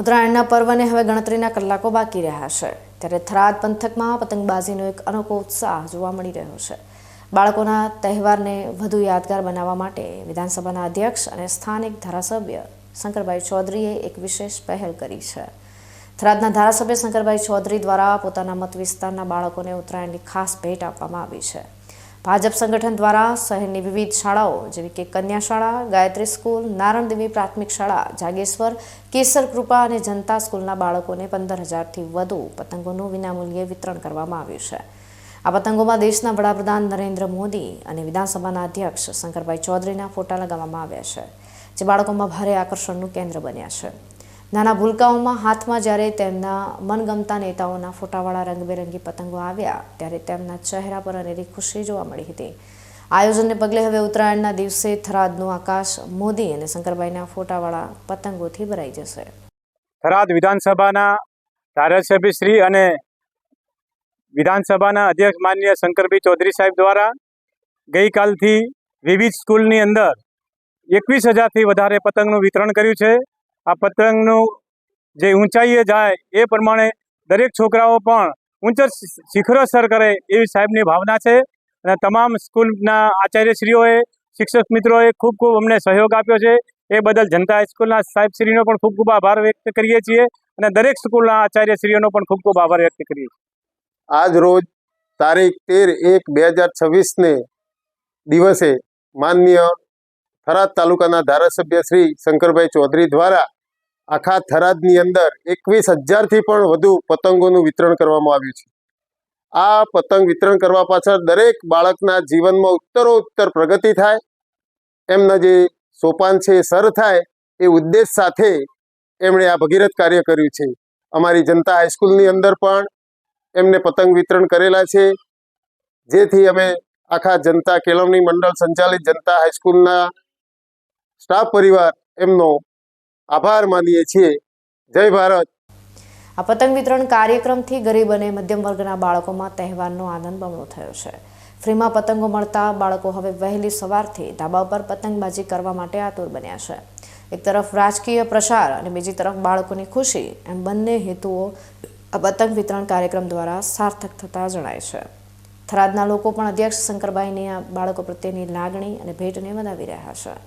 ઉત્તરાયણના પર્વને હવે ગણતરીના કલાકો બાકી રહ્યા છે. ત્યારે થરાદ પંથકમાં પતંગબાજીનો એક અનોખો ઉત્સાહ જોવા મળી રહ્યો છે. બાળકોના તહેવારને વધુ યાદગાર બનાવવા માટે વિધાનસભાના અધ્યક્ષ અને સ્થાનિક ધારાસભ્ય શંકરભાઈ ચૌધરીએ એક વિશેષ પહેલ કરી છે. થરાદના ધારાસભ્ય શંકરભાઈ ચૌધરી દ્વારા પોતાના મત વિસ્તારના બાળકોને ઉત્તરાયણની ખાસ ભેટ આપવામાં આવી છે. ભાજપ સંગઠન દ્વારા શહેરની વિવિધ શાળાઓ, જેવી કે કન્યા શાળા, ગાયત્રી સ્કૂલ, નારણદેવી પ્રાથમિક શાળા, જાગેશ્વર, કેસર કૃપા અને જનતા સ્કૂલના બાળકોને પંદર હજારથી વધુ પતંગોનું વિનામૂલ્યે વિતરણ કરવામાં આવ્યું છે. આ પતંગોમાં દેશના વડાપ્રધાન નરેન્દ્ર મોદી અને વિધાનસભાના અધ્યક્ષ શંકરભાઈ ચૌધરીના ફોટા લગાવવામાં આવ્યા છે, જે બાળકોમાં ભારે આકર્ષણનું કેન્દ્ર બન્યા છે. નાના ભૂલકાઓમાં હાથમાં જ્યારે તેમના મનગમતા નેતાઓના ફોટાવાળા રંગબેરંગી પતંગો આવ્યા, ત્યારે તેમના ચહેરા પર અનેરી ખુશી જોવા મળી હતી. આયોજનને પગલે હવે ઉત્તરાયણના દિવસે થરાદનું આકાશ મોદી અને શંકરભાઈના ફોટાવાળા પતંગોથી ભરાઈ જશે. થરાદ વિધાનસભાના ધારાસભ્ય શ્રી અને વિધાનસભાના અધ્યક્ષ માન્ય શંકરભાઈ ચૌધરી સાહેબ દ્વારા ગઈકાલથી વિવિધ સ્કૂલની અંદર એકવીસ હજારથી વધારે પતંગનું વિતરણ કર્યું છે. આ પતંગનું જે ઊંચાઈએ જાય એ પ્રમાણે દરેક છોકરાઓ પણ ઊંચો શિખરો સર કરે એવી સાહેબની ભાવના છે. અને તમામ સ્કૂલના આચાર્યશ્રીઓએ, શિક્ષક મિત્રોએ ખૂબ ખૂબ અમને સહયોગ આપ્યો છે. એ બદલ જનતા હાઈસ્કૂલના સાહેબશ્રીનો પણ ખૂબ ખૂબ આભાર વ્યક્ત કરીએ છીએ અને દરેક સ્કૂલના આચાર્યશ્રીઓનો પણ ખૂબ ખૂબ આભાર વ્યક્ત કરીએ છીએ. આજ રોજ તારીખ તેર એક બે હજાર છવ્વીસને દિવસે માનનીય થરાદ તાલુકાના ધારાસભ્ય શ્રી શંકરભાઈ ચૌધરી દ્વારા આખા થરાદની અંદર એકવીસ હજારથી પણ વધુ પતંગોનું વિતરણ કરવામાં આવ્યું છે. આ પતંગ વિતરણ કરવા પાછળ દરેક બાળકના જીવનમાં ઉત્તરોત્તર પ્રગતિ થાય, એમના જે સોપાન છે એ સર થાય, એ ઉદ્દેશ સાથે એમણે આ ભગીરથ કાર્ય કર્યું છે. અમારી જનતા હાઈસ્કૂલની અંદર પણ એમને પતંગ વિતરણ કરેલા છે. જેથી અમે આખા જનતા કેળવણી મંડળ સંચાલિત જનતા હાઈસ્કૂલના સ્ટાફ પરિવાર એમનો આભાર માનીએ છીએ. જય ભારત. આ પતંગ વિતરણ કાર્યક્રમથી ગરીબ અને મધ્યમ વર્ગના બાળકોમાં તહેવારનો આનંદ બમણો થયો છે. ફ્રીમાં પતંગો મળતા બાળકો હવે વહેલી સવારથી ધાબા પર પતંગબાજી કરવા માટે આતુર બન્યા છે. એક તરફ રાજકીય પ્રસાર અને બીજી તરફ બાળકોની ખુશી, એમ બંને હેતુઓ આ પતંગ વિતરણ કાર્યક્રમ દ્વારા સાર્થક થતા જણાય છે. થરાદના લોકો પણ અધ્યક્ષ શંકરભાઈની આ બાળકો પ્રત્યેની લાગણી અને ભેટને વધાવી રહ્યા છે.